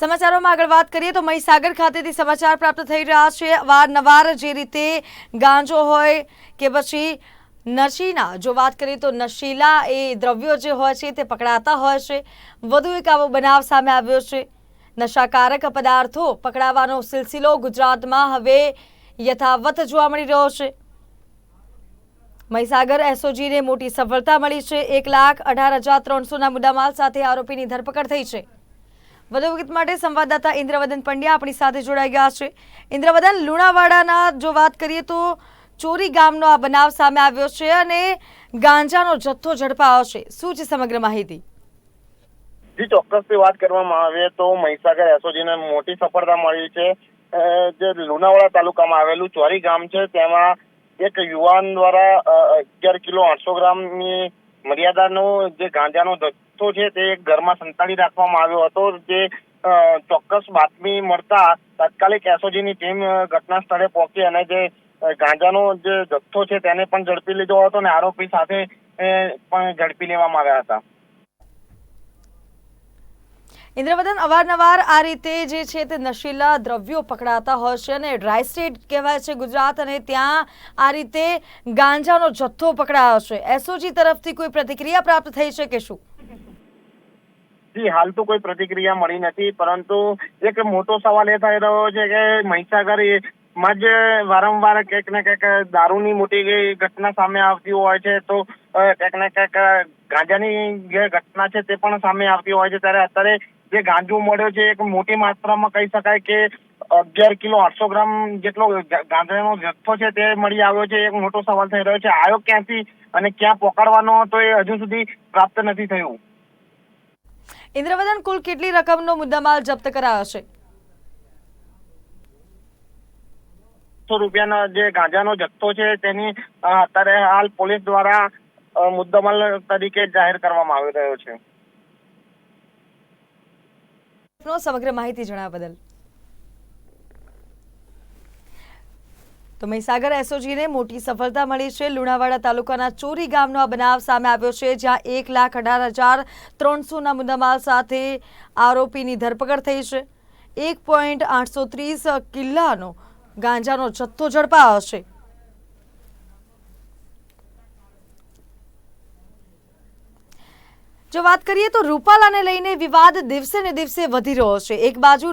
સમાચારોમાં આગળ વાત કરીએ તો મહીસાગર ખાતેથી સમાચાર પ્રાપ્ત થઈ રહ્યા છે. વારનવાર જે રીતે ગાંજો હોય કે પછી નશીના જો વાત કરીએ તો નશીલા એ દ્રવ્યો જે હોય છે તે પકડાતા હોય છે. વધુ એક આવો બનાવ સામે આવ્યો છે. નશાકારક પદાર્થો પકડાવાનો સિલસિલો ગુજરાતમાં હવે યથાવત જોવા મળી રહ્યો છે. મહીસાગર એસઓજીને મોટી સફળતા મળી છે. એક લાખ અઢાર હજાર ત્રણસોના મુદ્દામાલ સાથે આરોપીની ધરપકડ થઈ છે. વધુ વિગત માટે સંવાદદાતા ઇન્દ્રવદન પંડ્યા આપણી સાથે જોડાઈ ગયા છે. ઇન્દ્રવદન, લુણાવાડાના જો વાત કરીએ તો ચોરી ગામનો આ બનાવ સામે આવ્યો છે અને ગાંજાનો જથ્થો ઝડપાયો છે. શું છે સમગ્ર માહિતી? જી, ચોક્કસથી વાત કરવામાં આવે તો મહીસાગર એસઓજીને મોટી સફળતા મળી છે. જે લુણાવાડા તાલુકામાં આવેલું ચોરી ગામ છે, તેમાં એક યુવાન દ્વારા અગિયાર કિલો આઠસો ગ્રામની મર્યાદાનો જે ગાંજાનો જથ્થો છે તે એક ઘરમાં સંતાડી રાખવામાં આવ્યો હતો, જે ચોક્કસ બાતમી મળતા તાત્કાલિક એસઓજીની ટીમ ઘટના સ્થળે પહોંચી અને જે ગાંજાનો જે જથ્થો છે તેને પણ ઝડપી લીધો હતો અને આરોપી સાથે પણ ઝડપી લેવામાં આવ્યા હતા. ઇન્દ્રવદન, અવારનવાર આ રીતે જે છે તે નશીલા દ્રવ્યો પકડાતા હોય છે અને ડ્રાય સ્ટેટ કહેવાય છે ગુજરાત અને ત્યાં આ રીતે ગાંજાનો જથ્થો પકડાયો છે. એસઓજી તરફથી કોઈ પ્રતિક્રિયા પ્રાપ્ત થઈ છે કે શું? જી, હાલ તો કોઈ પ્રતિક્રિયા મળી નથી, પરંતુ એક મોટો સવાલ એ થઈ રહ્યો છે કે મહીસાગરમાં જ વારંવાર કંઈક ને કંઈક દારૂની મોટી ઘટના સામે આવતી હોય છે, તો કંઈક ને કંઈક ગાંજાની જે ઘટના છે તે પણ સામે આવતી હોય છે. ત્યારે અત્યારે જે ગાંજો મળ્યો છે, એક મોટી માત્રામાં કહી શકાય કે અગિયાર કિલો, આઠસો ગ્રામ જેટલો ગાંજાનો જથ્થો છે તે મળી આવ્યો છે. એક મોટો સવાલ થઈ રહ્યો છે, આયો ક્યાંથી અને ક્યાં પકડવાનો હતો એ હજુ સુધી પ્રાપ્ત નથી થયું. ઇન્દ્રવદન કુલ કેટલી રકમનો મુદ્દામાલ જપ્ત કરાયો છે? રૂપિયાનો જે ગાંજાનો જથ્થો છે તેની અત્યારે હાલ પોલીસ દ્વારા મુદ્દામાલ તરીકે જાહેર કરવામાં આવી રહ્યો છે. સમગ્ર માહિતી જણાવવા બદલ. તો મહીસાગર એસઓજીને મોટી સફળતા મળી છે. લુણાવાડા તાલુકાના ચોરી ગામનો આ બનાવ સામે આવ્યો છે, જ્યાં એક લાખ અઢાર હજાર ત્રણસોના મુદ્દામાલ સાથે આરોપીની ધરપકડ થઈ છે. એક પોઈન્ટ આઠસો ત્રીસ કિલ્લાનો ગાંજાનો જથ્થો ઝડપાયો છે. જો વાત કરીએ તો રૂપાલાને લઈને વિવાદ દિવસે ને દિવસે વધી રહ્યો છે. એક બાજુ